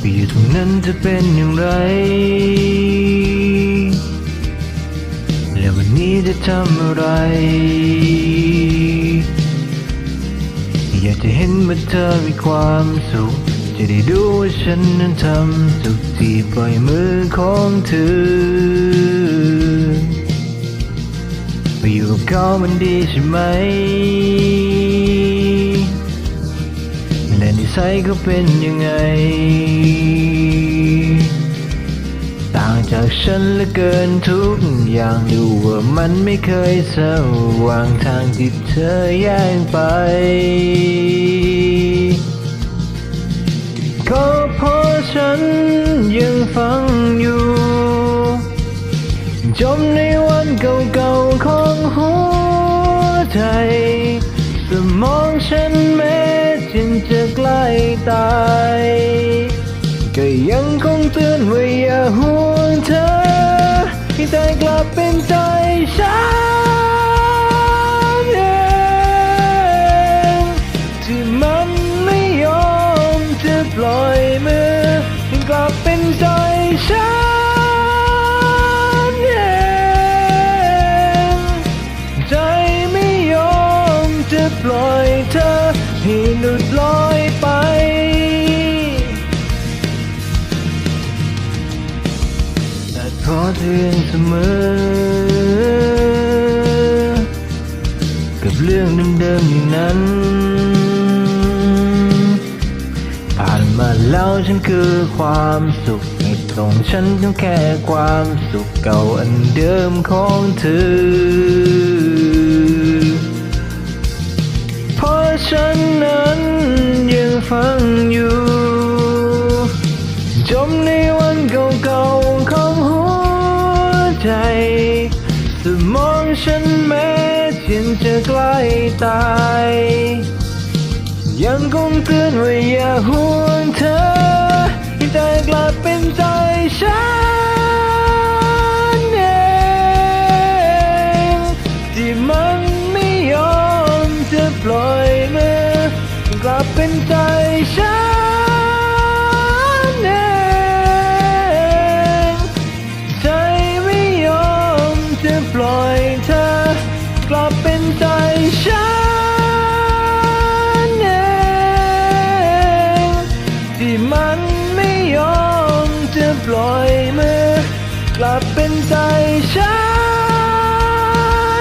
ปอยู่ตรงนั้นจะเป็นอย่างไร และวันนี้จะทำอะไร อยากจะเห็นว่าเธอมีความสุข จะได้ดูว่าฉันนั้นทำสุขที่ปล่อยมือของเธอไปอยู่กับเขามันดีใช่ไหม สัยเขาเป็นยังไง ต่างจากฉันเหลือเกินทุกอย่างดูว่ามันไม่เคยสว่างทางที่เธอแย่งไปก็เพราะฉันยังฟังอยู่ จมในว ตาย ก็ยังคงเตือนว่าอย่าห่วงเธอให้ใจกลับเป็นใจฉันเองที่มันไม่ยอมจะปล่อยมือให้กลับเป็นใจฉัน กับเรื่องเดิมๆอย่างนั้น ผ่านมาแล้วฉันคือความสุขไม่ตรงฉันต้องแค่ความสุขเก่าอันเดิมของเธอ เพราะฉันนั้นยังฟังอยู่ ใกล้ตาย ยังคงเตือนว่าอย่าห่วงเธอให้แต่กลับเป็นใจฉันเองที่มันไม่ยอมจะปล่อยมือกลับเป็นใจฉัน ล่อยมือกลับเป็นใจฉั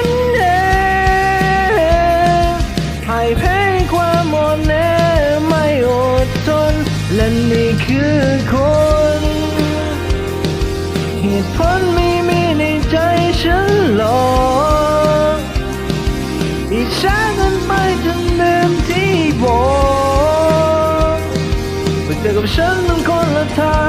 นเองให้แพ้ความอ่อนแอไม่อดทนและนี่คือคนเหตุผลไม่มีในใจฉันหรอกอิจฉากันไปจนลืมที่บอกว่าเจอกับฉันมันคนละทาง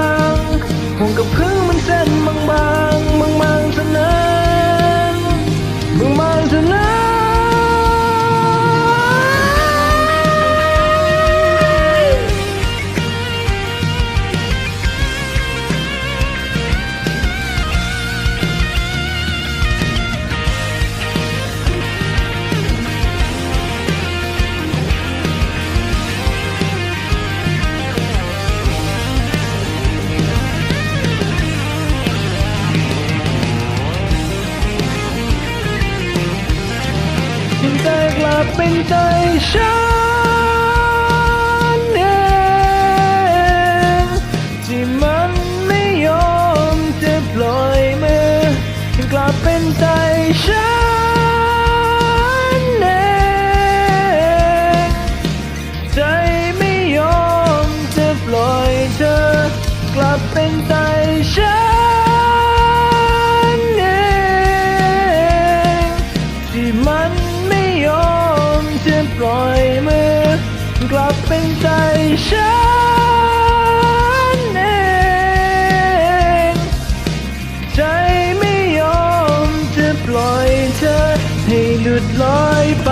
เป็นใจฉัน เป็นใจฉันเองใจไม่ยอมจะปล่อยเธอให้หลุดลอยไป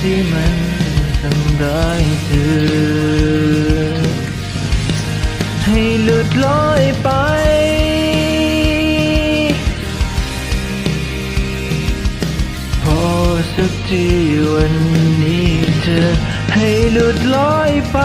ที่มันทำร้ายเธอให้หลุดลอยไป สักทีวันนี้เธอให้หลุดลอยไป